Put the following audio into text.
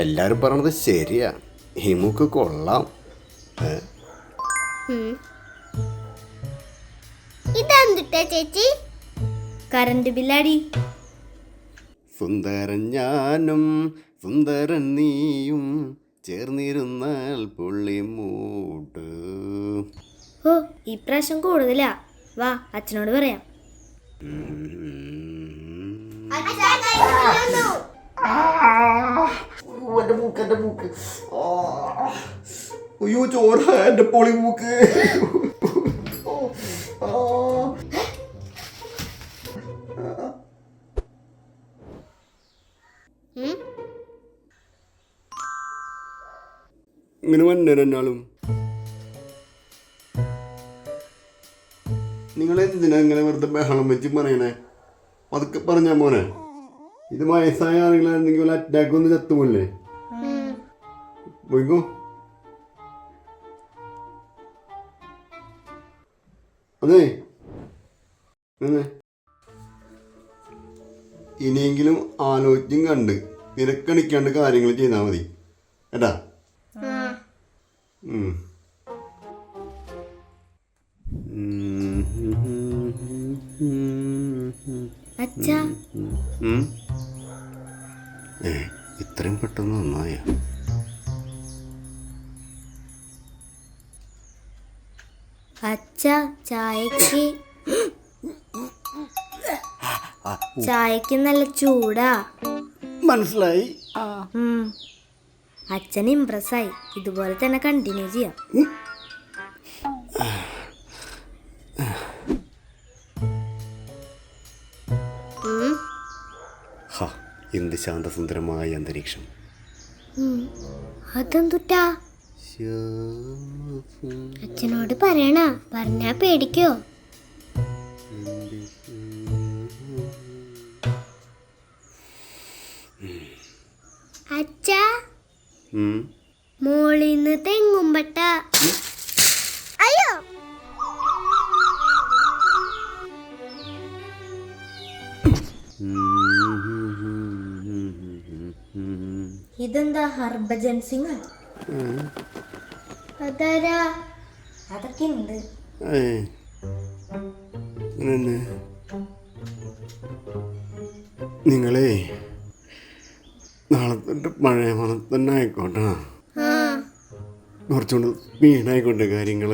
എല്ലാരും പറഞ്ഞത് ശരിയാ. ഹിമുക്ക് കൊള്ളാം? ഇതെന്തിട്ടാ ചേച്ചി? കറണ്ട് ബില്ലാടി. സുന്ദരൻ ഞാനും സുന്ദരൻ നീയും ചേർന്നിരുന്നാൽ പുള്ളി മൂട്ട് ഓ ഈ പ്രാവശ്യം കൂടുതലാ. വാ അച്ഛനോട് പറയാം. അയ്യോ ചോറ എന്റെ പൊളി മൂക്ക്. ഇങ്ങനെ വന്നെ രണ്ടാളും. നിങ്ങൾ എന്തിനാ ഇങ്ങനെ വെറുതെ ബഹളം വെച്ച് പറയണേ? അതൊക്കെ പറഞ്ഞാ മോനെ. ഇത് വയസ്സായ വല്ല അറ്റാക്ക് ഒന്ന് ചത്തുപോലെ ഉം. പോയിക്കോ അതേ ഇനിയെങ്കിലും ആലോചിച്ചും കണ്ട് നിരക്കണിക്കാണ്ട് കാര്യങ്ങൾ ചെയ്താൽ മതി. കേട്ടാ? ആ. ഉം. അച്ഛാ. ഉം. ഏ ഇത്രയും പെട്ടെന്ന് നന്നായ? അച്ഛ ചായക്ക് ചായക്ക് നല്ല ചൂടാ. മനസ്സിലായി? അച്ഛൻ അച്ഛൻ ആയി. ഇതുപോലെ തന്നെ കണ്ടിന്യൂ ചെയ്യാം. എന്ത് ശാന്തസുന്ദരമായ അന്തരീക്ഷം. അതെന്തുട്ടാ? അച്ഛനോട് പറയണ പറഞ്ഞാ പേടിക്കോ? അച്ഛാ. മോളിന്ന് തെങ്ങുമ്പട്ട അയ്യോ. ഇതെന്താ ഹർഭജൻ സിംഗ്? അതൊക്കെ ഉണ്ട് നിങ്ങളേ നാളെ തൊട്ട് പഴയ മണം തന്നെ ആയിക്കോട്ടെ. കുറച്ചുകൂടെ സ്പീഡായിക്കോട്ടെ കാര്യങ്ങൾ.